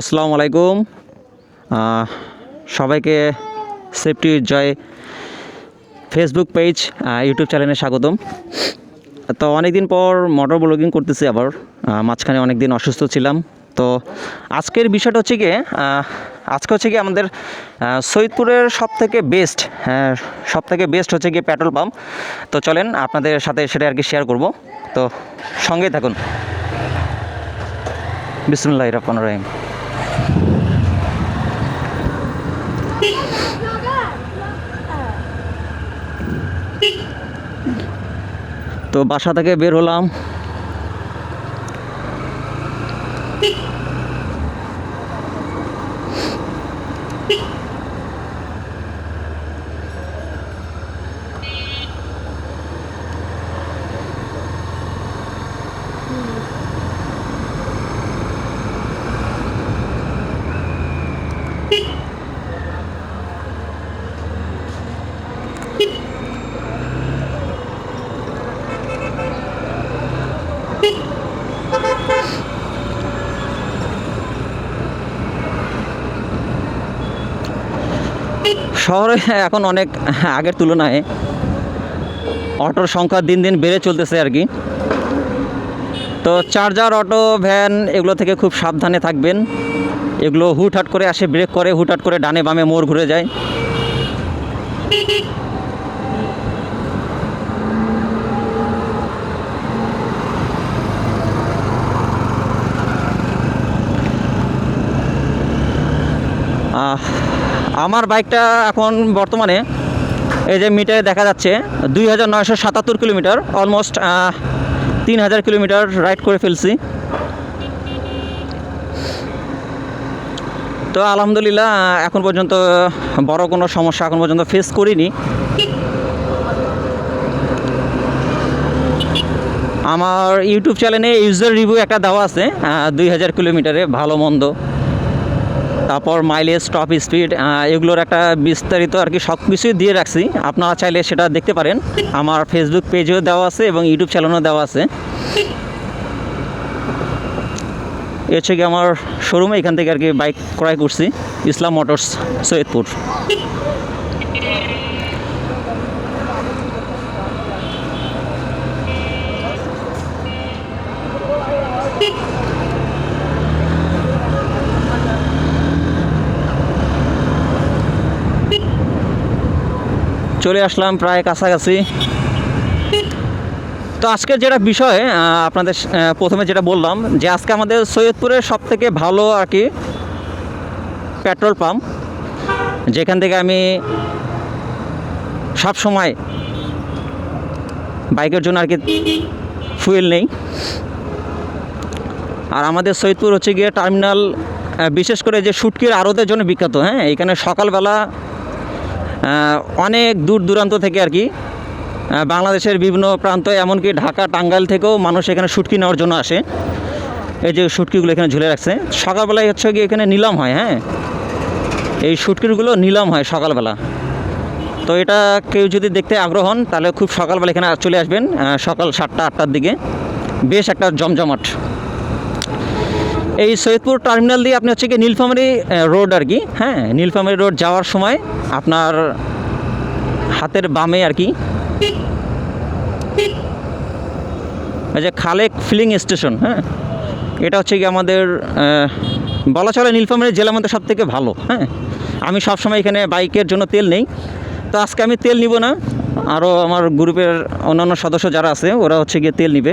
আসসালামু আলাইকুম। সবাইকে safety Joy Facebook page YouTube চ্যানেলে স্বাগতম। তো অনেক দিন পর মোটর ব্লগিং করতেছি আবার মাঝখানে অনেক দিন অসুস্থ ছিলাম। তো আজকের বিষয়টা হচ্ছে কি আজকে হচ্ছে কি আমাদের সৈয়দপুরের সব থেকে বেস্ট সব থেকে বেস্ট হচ্ছে গিয়ে পেট্রোল পাম্প তো চলেন আপনাদের সাথে সেটা আর কি শেয়ার করব। তো সঙ্গেই থাকুন। বিসমুল্লাহ রহমান রহিম। তো বাসা থেকে বের হলাম। শহরে এখন অনেক আগের তুলনায় অটোর সংখ্যা দিন দিন বেড়ে চলতেছে আর কি। তো চার্জার অটো ভ্যান এগুলো থেকে খুব সাবধানে থাকবেন। এগুলো হুটহাট করে আসে ব্রেক করে হুটহাট করে ডানে বামে মোড় ঘুরে যায়। আহ, আমার বাইকটা এখন বর্তমানে এই যে মিটারে দেখা যাচ্ছে, দুই হাজার নয়শো সাতাত্তর কিলোমিটার অলমোস্ট তিন হাজার কিলোমিটার রাইড করে ফেলছি। তো আলহামদুলিল্লাহ, এখন পর্যন্ত বড় কোনো সমস্যা এখন পর্যন্ত ফেস করিনি। আমার ইউটিউব চ্যানেলে ইউজার রিভিউ একটা দেওয়া আছে দুই হাজার কিলোমিটারে ভালো মন্দ। তারপর মাইলেজ টপ স্পিড এগুলোর একটা বিস্তারিত আর কি সব কিছুই দিয়ে রাখছি। আপনারা চাইলে সেটা দেখতে পারেন। আমার ফেসবুক পেজেও দেওয়া আছে এবং ইউটিউব চ্যানেলও দেওয়া আছে। এ হচ্ছে কি আমার শোরুমে এখান থেকে আর কি বাইক ক্রয় করছি ইসলাম মোটরস সৈয়দপুর চলে আসলাম প্রায় কাছাকাছি। তো আজকের যেটা বিষয় আপনাদের প্রথমে যেটা বললাম, যে আজকে আমাদের সৈয়দপুরের সব থেকে ভালো আর কি পেট্রোল পাম্প, যেখান থেকে আমি সব সময় বাইকের জন্য আর কি ফুয়েল নেই। আর আমাদের সৈয়দপুর হচ্ছে গিয়ে টার্মিনাল বিশেষ করে যে শুটকির আড়তের জন্য বিখ্যাত হ্যাঁ? এখানে সকালবেলা অনেক দূর দূরান্ত থেকে আর কি বাংলাদেশের বিভিন্ন প্রান্ত, এমনকি ঢাকা, টাঙ্গাইল থেকেও মানুষ এখানে শুটকি নেওয়ার জন্য আসে। এই যে শুটকিগুলো এখানে ঝুলে রাখছে। সকালবেলায় হচ্ছে গিয়ে এখানে নিলাম হয় হ্যাঁ? এই শুটকিগুলো নিলাম হয় সকালবেলা। তো এটা কেউ যদি দেখতে আগ্রহ হন, তাহলে খুব সকালবেলা এখানে চলে আসবেন সকাল সাতটা, আটটার দিকে। বেশ একটা জমজমাট। এই সৈয়দপুর টার্মিনাল দিয়ে আপনি হচ্ছে কি নীলফামারি রোড আর কি হ্যাঁ নীলফামারি রোড যাওয়ার সময় আপনার হাতের বামে আর কি যে খালেক ফিলিং স্টেশন হ্যাঁ এটা হচ্ছে কি আমাদের বলা চলে নীলফামারি জেলার মধ্যে সব থেকে ভালো হ্যাঁ আমি সবসময় এখানে বাইকের জন্য তেল নেই, তো আজকে আমি তেল নিব না, আরও আমার গ্রুপের অন্যান্য সদস্য যারা আছে, ওরা হচ্ছে গিয়ে তেল নিবে।